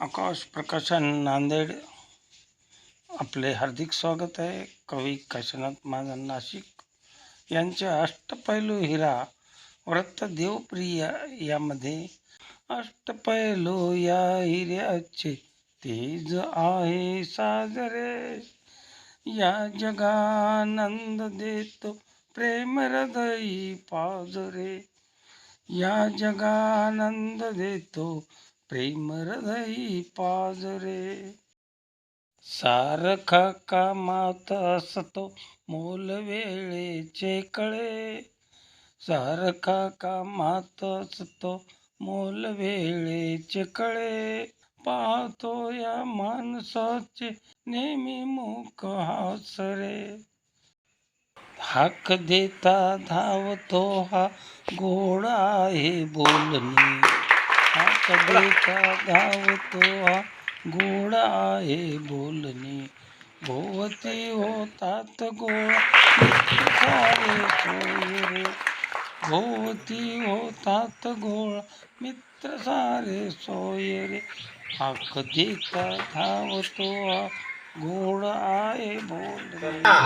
आकाश प्रकाशन नांदेड. आपले हार्दिक स्वागत आहे. कवी काशीनाथ महाजन नाशिक यांच्या अष्टपैलू हिरा. व्रत देवप्रिय यामध्ये. अष्टपैलू या हिऱ्याचे तेज आहे साजरे. या जगानंद देतो प्रेम हृदयी पाजरे. या जगानंद देतो प्रेम हृदयी पाजरे सारखा कामात असतो मोल वेळेचे कळे. सारखा कामात असतो मोल वेळेचे कळे. पाहतो या माणसाचे नेहमी मुख हासरे. हाक देता धावतो हा गोड आहे बोलणे. देता धावतो हा गोड आहे बोलणे. भोवती होतात गोळा सारे भोवती होतात गोळा मित्र सारे सोयरे. हाक देता धावतो हा गोड आहे बोलणे.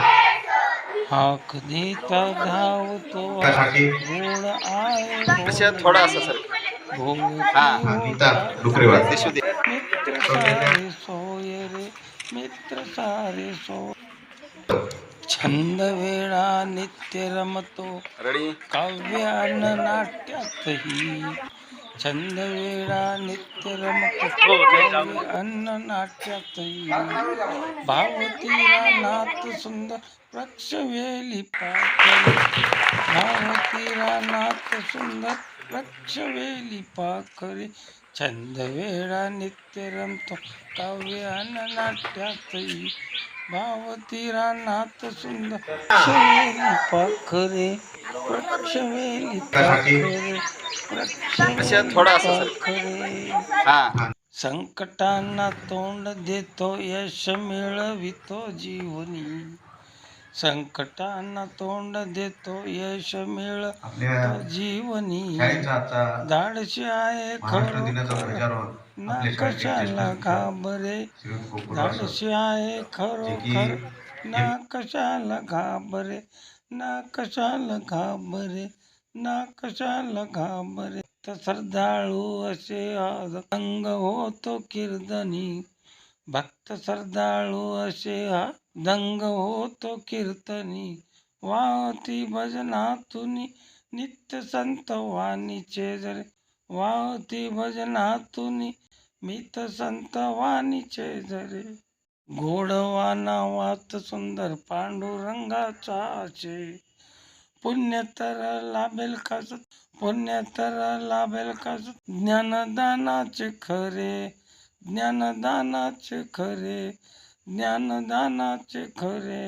हाक देता धावतो गोड आहे थोडा असं सर भोवती हा, हा, नीता होतात डुकरेवार. दिसू दे मित्र सारे सोय रे मित्र सारे सो छंद वेळा नित्य रमतो. रेडी? काव्यान नाट्यातही छंद वेळा नित्य रमतो. काव्य अन्न नाट्यातही भावतीरा नाथ सुंदर वृक्ष वेली पाकरी भावतीरा नाथ सुंदर वृक्ष वेली पाखरे छंद वेळा नित्य रमतो काव्य नाट्यातही भावतीरा नाथ सुंदर. वृक्ष वेली पाखरे वृक्ष वेली पाखरे सर. पाखरे. हा. संकटांना तोंड देतो यश मिळवितो जीवनी. संकटांना तोंड देतो यश आपल्या जीवनी. धाडशी आहे शाळेचे कशाला घाबरे. धाडशी आहे खरोखर. ना कशाला घाबरे ना कशाला घाबरे ना कशाला घाबरे तर श्रद्धाळू असे आज अंग होतो कीर्तनी भक्त श्रद्धाळू असे हा दंग होतो कीर्तनी. वाहती भजनातून नित्य संत वाणीचे जरे वाहती भजनातून मित संत वाणीचे जरे गोडवाना नावात सुंदर पांडुरंगाचा आशे. पुण्य तर लाभेल कास पुण्य तर लाभेल कास ज्ञानदानाचे खरे. ज्ञानदानाचे खरे ज्ञानदानाचे खरे.